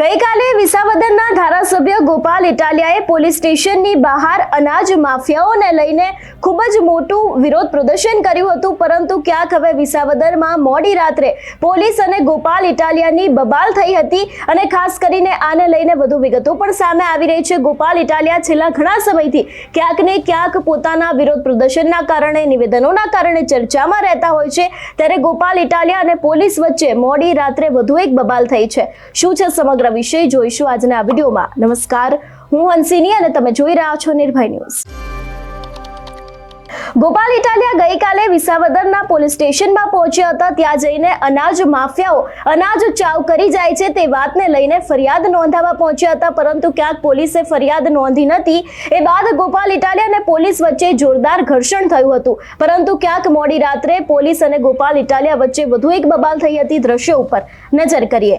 ગઈકાલે વિસાવદરના ધારાસભ્ય ગોપાલ ઇટાલિયાએ પોલીસ સ્ટેશનની બહાર અનાજ માફિયાઓને લઈને ખૂબ જ મોટું વિરોધ પ્રદર્શન કર્યું હતું, પરંતુ ક્યાંક હવે વિસાવદરમાં મોડી રાત્રે પોલીસ અને ગોપાલ ઇટાલિયાની બબાલ થઈ હતી અને ખાસ કરીને આને લઈને વધુ વિગતો પણ સામે આવી રહી છે. ગોપાલ ઇટાલિયા છેલ્લા ઘણા સમયથી ક્યાંક ને ક્યાંક પોતાના વિરોધ પ્રદર્શનના કારણે, નિવેદનોના કારણે ચર્ચામાં રહેતા હોય છે. ત્યારે ગોપાલ ઇટાલિયા અને પોલીસ વચ્ચે મોડી રાત્રે વધુ એક બબાલ થઈ છે. શું છે સમગ્ર વિષય? જોઈશું. આજના વિડીયોમાં. નમસ્કાર. હું હંસિની અને તમે જોઈ રહ્યા છો નિર્ભય ન્યૂઝ. ગોપાલ ઇટાલિયા ગઈકાલે વિસાવદરના પોલીસ સ્ટેશનમાં પહોંચ્યા હતા. ત્યાં જઈને અનાજ માફિયાઓ અનાજ ચાવ કરી જાય છે તે વાતને લઈને ફરિયાદ નોંધાવવા પહોંચ્યા હતા. પરંતુ ક્યાંક પોલીસે ફરિયાદ નોંધી નથી. એ બાદ ગોપાલ ઇટાલિયા અને પોલીસ વચ્ચે જોરદાર ઘર્ષણ થયું હતું. પરંતુ ક્યાંક મોડી રાત્રે પોલીસ અને ગોપાલ ઇટાલિયા વચ્ચે વધુ એક બબાલ થઈ હતી દ્રશ્યો ઉપર. નજર કરીએ.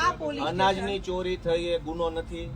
આ પોલીસ અનાજની ચોરી થઈ એ ગુનો નથી.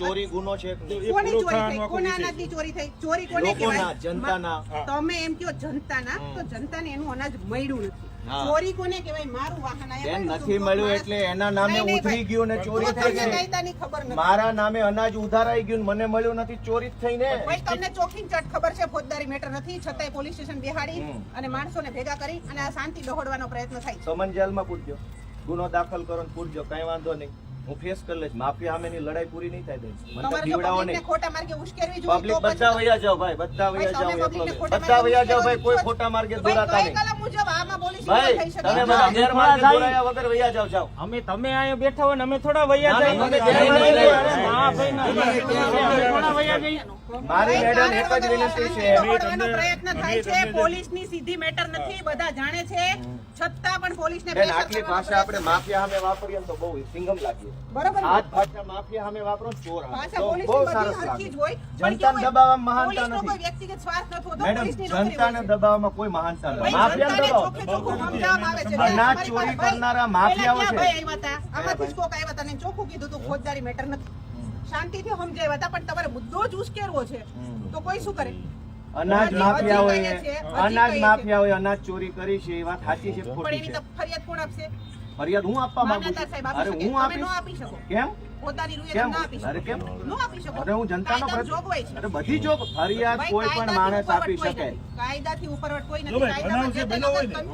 ચોરી ગુનો છે કોની ચોરી થઈ? કોના અનાજની ચોરી થઈ? ચોરી કોને કહેવાય? જનતાના. તમે એમ કહો જનતાના તો જનતાને એનું અનાજ મળ્યું નથી. ચોરી કોને કહેવાય? મારું વાહન આયા નથી મળ્યું એટલે એના નામે નહીં, નહીં, ઉધરી ભાઈ. ગયું ને ચોરી થઈ ગઈ. ખબર નથી. મારા નામે અનાજ ઉધારાઈ ગયું ને મને મળ્યું નથી ચોરી થઈને. થઈ ને ભાઈ તમને ચોખી ચટ ખબર છે? ફોજદારી મેટર નથી. છતાંય પોલીસ સ્ટેશન બેહાડી અને માણસોને ભેગા કરી અને આ શાંતિ દોહડવાનો પ્રયત્ન થાય સમન જેલમાં પૂરજો ગુનો દાખલ કરો ને પૂરજો કઈ વાંધો નહીં. હું ફેસ કરી લઈશ. માફિયા સામેની લડાઈ પૂરી નહીં થાય મને બીવડાવો નહીં. ખોટા માર્ગે ઉશ્કેરવી જોઈએ પબ્લિક બધા વયા જાઓ ભાઈ બધા વયા જાઓ બધા વયા જાઓ ભાઈ કોઈ ખોટા માર્ગે દોરાતા નહીં. ભાઈ તમે બધા ગેરમાર્ગે દોરાયા વગર વયા જાઓ. જાઓ અમે તમે અહીંયા બેઠા હોય ને અમે થોડા વૈયા ના, મારી મેડમ એક જ વિનંતી છે. પ્રયત્ન થાય છે પોલીસની સીધી મેટર નથી બધા જાણે છે. છતાં પણ પોલીસને બેન આટલી ભાષા આપણે માફિયા સામે વાપરીએ ને તો બહુ સિંગમ લાગીએ. બરોબર આ ભાષા માફિયા સામે વાપરો ચોર ભાષા તો બહુ સરસ હરખી જ હોય. લાગે જનતાને દબાવવામાં મહાનતા પોલીસનો કોઈ નથી વ્યક્તિગત સ્વાર્થ નથી હોતો, પોલીસની જનતાને દબાવવામાં કોઈ મહાનતા નથી. દબાવો. અનાજ ચોરી કરનારા માફિયાઓ છે. આમાંથી જ કોક આવ્યા ચોખ્ખું કીધું તું ફોજદારી મેટર નથી. શાંતિથી સમજાવ્યા હતા પણ તમારે મુદ્દો જ ઉશ્કેરવો છે. તો કોઈ શું કરે? અનાજ માફિયાઓએ અનાજ માફિયાઓએ અનાજ ચોરી કરી છે એ વાત સાચી છે પણ એની ફરિયાદ કોણ આપશે? ફરિયાદ હું આપવા માંગુ છું? અરે આપી શકે. હું આપી શકો. કેમ? પોતાની રૂએ ના આપી શકો. અરે કેમ? નો આપી શકો. અરે હું જનતાનો જોગવાઈ છે. અરે બધી જોગ ફરિયાદ કોઈ પણ કાયદાથી માણસ આપી કોઈ શકે. કાયદાથી ઉપરવટ કોઈ નથી. કાયદામાં જે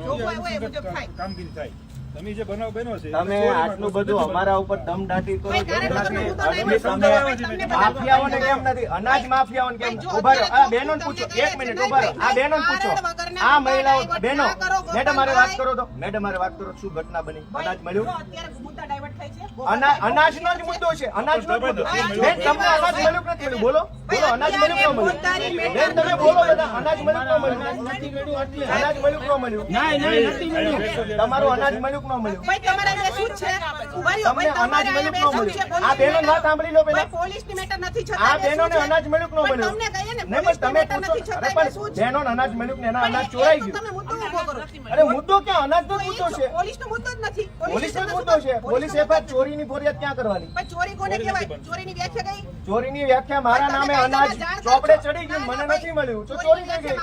જોગવાઈ હોય એ મુજબ થાય. કામગીરી થાય. તમે જે બનાવ બન્યો છે તમે આટલું બધું અમારા ઉપર કરો ભાઈ, તમને બધા માફિયાઓને કેમ નથી? અનાજ માફિયાઓને કેમ ઊભા રહ્યો આ બહેનોને પૂછો. એક મિનિટ ઊભા રહ્યો આ બહેનોને પૂછો. આ મહિલાઓ બહેનો મેડમ મારે વાત કરો તો. મેડમ મારે વાત કરો. શું ઘટના બની? અનાજ મળ્યું? અનાજ અત્યારે મુદ્દા ડાયવર્ટ થાય છે અના અનાજનો જ મુદ્દો છે. અનાજ નો મુદ્દો બેન તમને અનાજ મળ્યું કે નથી મળ્યું? બોલો. બોલો અનાજ મળ્યું કે ન મળ્યું? બેન તમે બોલો બધા. અનાજ મળ્યું કે ન મળ્યું? અનાજ મળ્યું કે ન મળ્યું? ના, ના, નથી મળ્યું. તમારું અનાજ મળ્યું ન મળ્યું. ભાઈ તમારે અહીંયા શું છે? ઊભા ભાઈ, અનાજ મળ્યું ન મળ્યું. આ શું છે? પોલીસની બહેનો મેટર- વાત સાંભળી લો ભાઈ, પેલા પોલીસની મેટર નથી છતાં આ શું બહેનોને અનાજ મળ્યું ન મળ્યું. તમને કહીએ ને, નહીં પણ તમે પૂછો અરે પણ છે? બહેનોને અનાજ મળ્યું કે એના અનાજ ચોરાઈ ગયું. તમે મુદ્દો ઊભો કરો. અરે મુદ્દો ક્યાં? અનાજનો જ મુદ્દો જ છે. પોલીસનો મુદ્દો જ નથી. પોલીસનો જ મુદ્દો છે. પોલીસ એફઆઈઆર મુદ્દો ચોરીની ફરિયાદ ક્યાં કરવાની? પણ ચોરી કોને કહેવાય. ચોરીની વ્યાખ્યા કઈ? ચોરીની વ્યાખ્યા મારા નામે અનાજ ચોપડે ચડી ગયું મને નથી મળ્યું. તો ચોરી થઈ ગઈ.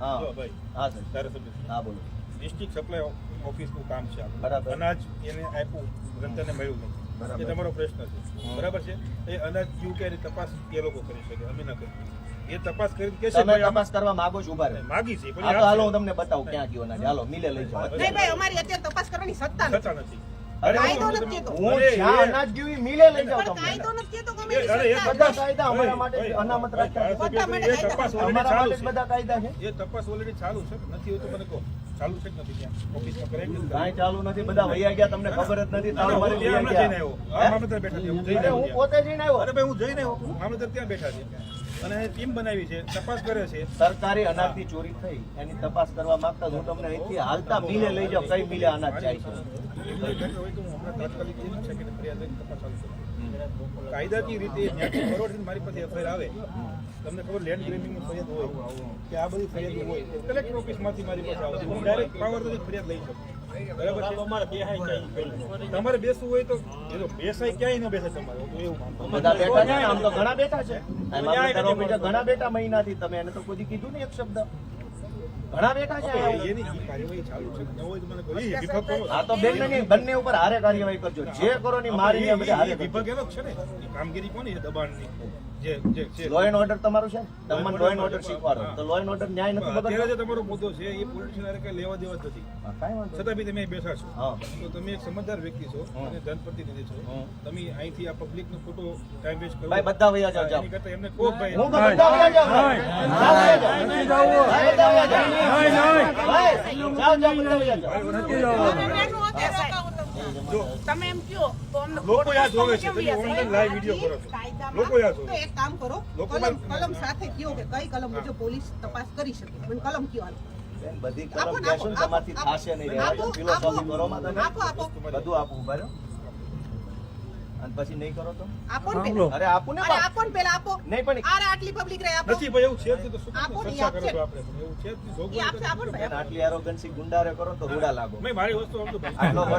હા. ભાઈ. હા સર. હા બોલો. ડિસ્ટ્રિક્ટ સપ્લાય ઓફિસનું કામ છે બરાબર. અનાજ એને આપ્યું જનતાને મળ્યું નથી એ તમારો પ્રશ્ન છે. બરાબર છે? એ અનાજ યુ કે તપાસ એ લોકો કરી શકે અમે ન કરી એ તપાસ કરીને કે તમે તપાસ કરવા માંગો છો ઊભા રહે. માગી છે પણ હાલો હું તમને બતાવું ક્યાં ગયો અનાજ. હાલો મિલે લઈ જાઓ. નહીં ભાઈ અમારી અત્યારે તપાસ કરવાની સત્તા નથી. થતા નથી. કાયદો નથી કહેતો. હું જ્યાં અનાજ ગયું મિલે લઈ જાઓ તમને. કાયદો નથી કહેતો કે એ- અમે અરે એ સત્તા બધા નથી. કાયદા અમારા માટે અનામત રાખ્યા છે. બધા એ તપાસ અમારા માટે બધા કાયદા છે. એ તપાસ ઓલરેડી ચાલુ છે નથી હોતું મને કહો. ચાલુ છે કે નથી ત્યાં? ઓફિસમાં કરાય કે કાઈ ચાલુ નથી. બધા વૈયા ગયા. તમને ખબર જ નથી. તાળો મારી વૈયા હમણાં જઈને ગયા આવ્યો મામલતદાર બેઠા છે હું જઈને આવ્યો હું પોતે જઈને આવ્યો? અરે ભાઈ હું જઈને આવ્યો. મામલતદાર ત્યાં બેઠા છે અને ટીમ બનાવી છે તપાસ કરે છે. સરકારી અનાજની ચોરી થઈ. એની તપાસ કરવા માંગતા હું તમને અહીંથી હાલતા મિલે લઈ જાઉં. કઈ મિલે અનાજ જાય છે? તાત્કાલિક ફરિયાદ તપાસ ચાલુ. કાયદાકીય રીતે જ્યાંથી ફોરવર્ડ મારી પાસે એફઆઈઆર આવે. તમને ખબર લેન્ડ ગ્રેમિંગ ફરિયાદ હોય કે આ બધી ફરિયાદ હોય કલેક્ટર ઓફિસમાંથી મારી પાસે આવે. હું ડાયરેક્ટ પાવર તો ફરિયાદ લઈ શકું. બરાબર છે? તમારે બેસવું હોય તો એ તો બેસાય ક્યાંય ન બેસાય તમારે. તો એવું બધા બેઠા છે? આમ તો ઘણા બેઠા છે. ઘણા બેઠા મહિનાથી. તમે એને તો કોઈ કીધું નહીં એક શબ્દ. ઘણા બેઠા છે એની કાર્યવાહી ચાલુ છે ન હોય તો મને કહો. એ કરો. હા તો બેન નહીં બંને ઉપર હારે કાર્યવાહી કરજો જે કરો ની મારી બધા હારે વિભાગ એનો છે ને કામગીરી કોની છે દબાણની લો એન્ડ ઓર્ડર તમારું છે? તમને લો એન્ડ ઓર્ડર શીખવાડો. તો લો એન્ડ ઓર્ડર ન્યાય નથી બગડતો જે તમારો મુદ્દો છે એ પોલિટિશિયન હારે કઈ લેવા દેવા જ નથી. હા, વાંધો છતાં બી તમે બેઠા છો. તો તમે એક સમજદાર વ્યક્તિ છો અને જનપ્રતિનિધિ છો. તમે અહીંથી આ પબ્લિક નો ખોટો ટાઈમ વેસ્ટ કરો. ભાઈ બધા વયા જાઓ, જાઓ. કરતા એમને કહો ભાઈ હું બધા વયા જાઉં. જાઓ, વયા જાઓ. ભાઈ, બધા ભાઈ, જાઓ, જાઓ, બધા વયા જાઓ. તમે બેનો અત્યારે રોકાવો તો. તમે એમ કયો લોકો આ જોવે છે, તમે વ્યાજ? online live કરો છો. લોકો આ જોવે. એક કામ કરો કલમ કલમ સાથે કયો કે કઈ કલમ મુજબ પોલીસ તપાસ કરી શકે મને કલમ કયો હાલો. બધી કલમ ને, કહેશો ને આપો, તમારથી થાશે નહીં રહેવા ફિલોસોફી કરો માં તમે આપો આપો બધું આપવું ઊભા. અને પછી નહીં કરો તો? આપો ને પેલા. અરે આપો ને અરે આપો ને પેલા આપો. નહીં પણ અરે આટલી પબ્લિક રહે આપો. નથી ભાઈ એવું છે તો શું આપો ને. કરો છો. આપણે એવું છે જ જોગવાઈ આપશે આપો ને ભાઈ. આટલી એરોગન્સી ગુંડારે કરો તો રૂડા લાગો. મેં મારી વસ્તુ આમ તો આટલો આપો.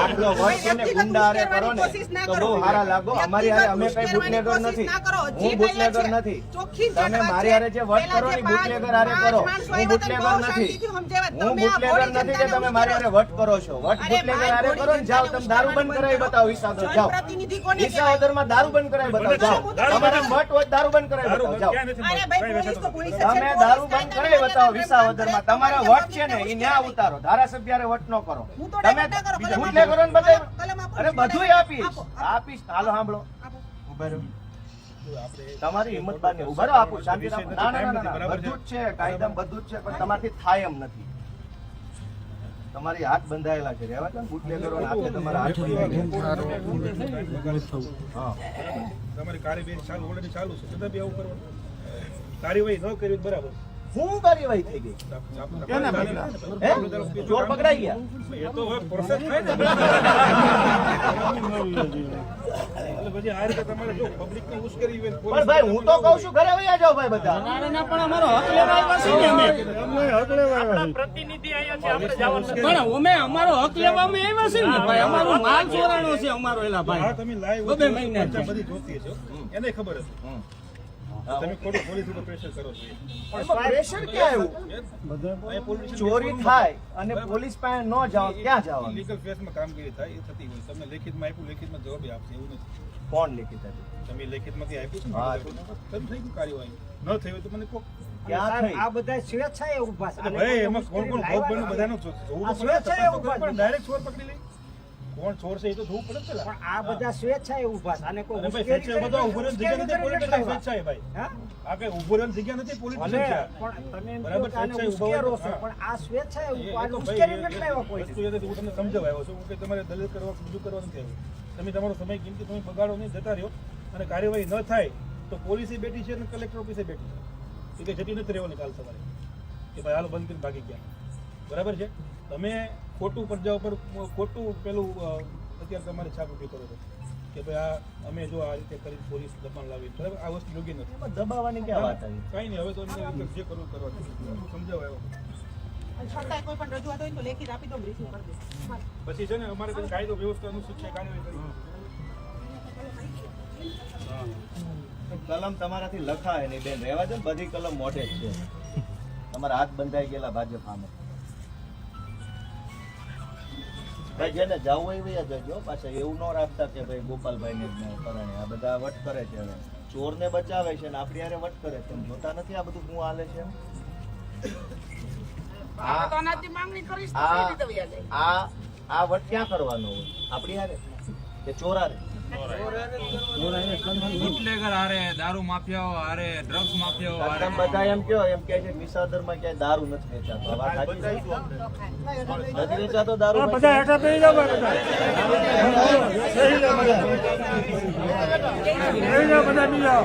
આટલો વટ ને ગુંડારે કરો ને તો બહુ હારા લાગો. અમારી હારે અમે કઈ બુટલેગર નથી. કરો. હું બુટલેગર નથી. ચોખ્ખી તમે મારી હારે જે વટ કરો ને બુટલેગર હારે કરો. હું બુટલેગર નથી. હું તમે બુટલેગર નથી કે તમે મારી હારે વટ કરો છો. વટ બુટલેગર હારે કરો ને જાઓ તમે દારૂ બંધ કરાવી બતાવો વિસાવદર જાઓ. કહેવાય? વિસાવદરમાં દારૂ બંધ કરાવી બતાવો જાઓ. તમારા મઠ હોય દારૂ બંધ કરાવી બતાવો જાઓ. તમે દારૂ બંધ કરાવી બતાવો વિસાવદરમાં તમારા વટ છે ને એ ન્યા ઉતારો. ધારાસભ્ય વટ નો કરો. તમે ના કરો, ને આપો. અરે બધું આપીશ. આપો, આપો. આપીશ. હાલો સાંભળો આપણે તમારી હિંમત બાને ઊભા આપું. શાંતિ ના ના ના, ના ના. બધું જ છે કાયદા બધું જ છે પણ તમારથી થાય એમ નથી. તમારી હાથ બંધાયેલા છે રહેવા દો બુટલેગરો હાથે તમારા હાથ તમારી કાર્યવાહી ચાલુ ઓલરેડી ચાલુ છે છતાં બી આવું કરવાનું કાર્યવાહી ન કરી બરાબર શું કાર્યવાહી થઈ ગઈ. હે? ચોર પકડાઈ ગયા. એ તો હવે પ્રોસેસ થાય ને એટલે પછી આ રીતે તમારે જો પબ્લિકને ઉશ્કેરી હોય પણ ભાઈ હું તો કઉ છું ઘરે વયા જાઓ ભાઈ બધા. ના પણ અમારો હક લેવા આવ્યા છીએ ને અમે પ્રતિનિધિ આવ્યા છે આપણે જવાનું પણ અમે અમારો હક લેવા અમે આવ્યા છીએ ને ભાઈ? અમારો માલ ચોરાણો છે અમારો એલા હા ભાઈ તમે લાઈવ બબે મહિના બધી જોતી છો એને ખબર હશે. તમે ખોટું પોલીસ ઉપર પ્રેશર કરો છો. એમાં પ્રેશર ક્યાં આવ્યું? ચોરી થાય અને પોલીસ પાસે ન જાઓ ક્યાં જવાનું? લીગલ ફેસમાં કામગીરી થાય એ થતી હોય. તમને લેખિતમાં આપ્યું લેખિતમાં જવાબ આપશે એવું નથી. કોણ લેખિત હતું તમે લેખિતમાંથી આપ્યું છે? હા. તમે થઈ ગયું કાર્યવાહી? ન થઈ હોય તો મને કહો. આ બધા સ્વેચ્છાએ ઊભા છે. ભાઈ એમાં કોણ કોણ ભોગ બન્યું બધાનું જો- જોવું આ સ્વેચ્છાએ ઊભા. ડાયરેક્ટ ચોર પકડી લઈ? કોણ ચોર છે એ તો જોવું પડે ને પણ આ બધા સ્વેચ્છાએ ઊભા છે. આને કોઈ ઉશ્કેરી સ્વેચ્છાએ ઊભો રહેવાની જગ્યા નથી પોલીસ સ્વેચ્છાએ ભાઈ. હા? આ કઈ ઊભો રહેવાની જગ્યા નથી પોલીસ પણ તમે બરાબર, સ્વેચ્છાએ ઊભા છો, પણ આ સ્વેચ્છાએ ભાઈ ઉશ્કેરી એ- નથી લાવ્યા કોઈ. વસ્તુ એટલે હું તમને સમજાવાયો છું કે તમારે દલીલ કરવા બીજું કરવા નથી આવ્યું. તમે તમારો સમય કિંમતી તમે બગાડો નહીં જતા રહ્યો. અને કાર્યવાહી ન થાય તો પોલીસે બેઠી છે અને કલેક્ટર ઓફિસે બેઠી છે. એ કે જતી નથી રહેવાની કાલ સવારે. કે ભાઈ હાલો બંધ કરીને ભાગી ગયા. બરાબર છે? તમે ખોટું પ્રજા ઉપર ખોટું પેલું અત્યારે તમારે છાપ ઊભી કરો છો. કે ભાઈ આ અમે જો આ રીતે કરી પોલીસ દબાણ લાવી. બરાબર? આ વસ્તુ યોગ્ય નથી. એમાં દબાવવાની ક્યાં વાત આવી? કઈ નહીં. હવે તો એમને જે કરવું કરવાનું. સમજાવ કોઈ પણ રજૂઆત હોય તો લેખિત આપી દો ને કરી દો. પછી છે ને અમારે કઈ કાયદો વ્યવસ્થા અનુસૂચિત છે કાર્યવાહી કરી કલમ તમારાથી લખાય નહીં બેન. રહેવા દે બધી કલમ મોઢે જ છે. તમારા હાથ બંધાઈ ગયેલા ભાજપ સામે. ભાઈ જેને જવું હોય વયા જજો પાછા એવું ન રાખતા કે ભાઈ ગોપાલભાઈ ને કરણે આ બધા વટ કરે છે હવે. ચોર ને બચાવે છે ને આપણી હારે વટ કરે છે. જોતા નથી આ બધું શું હાલે છે આ આ આ આ વટ ક્યાં કરવાનો હોય? આપણી હારે? કે ચોરારે? બુટલેગર હારે દારૂ માફિયાઓ હારે ડ્રગ્સ માફિયાઓ હારે બધા એમ કહો એમ કે છે કે વિસાવદરમાં ક્યાંય દારૂ નથી વેચાતો. વાત સાચી છે? નથી વેચાતો દારૂ? બધા હેઠા બેસી જાઓ બધા બેસી જાઓ બધા બેસી જાઓ બધા બી જાઓ.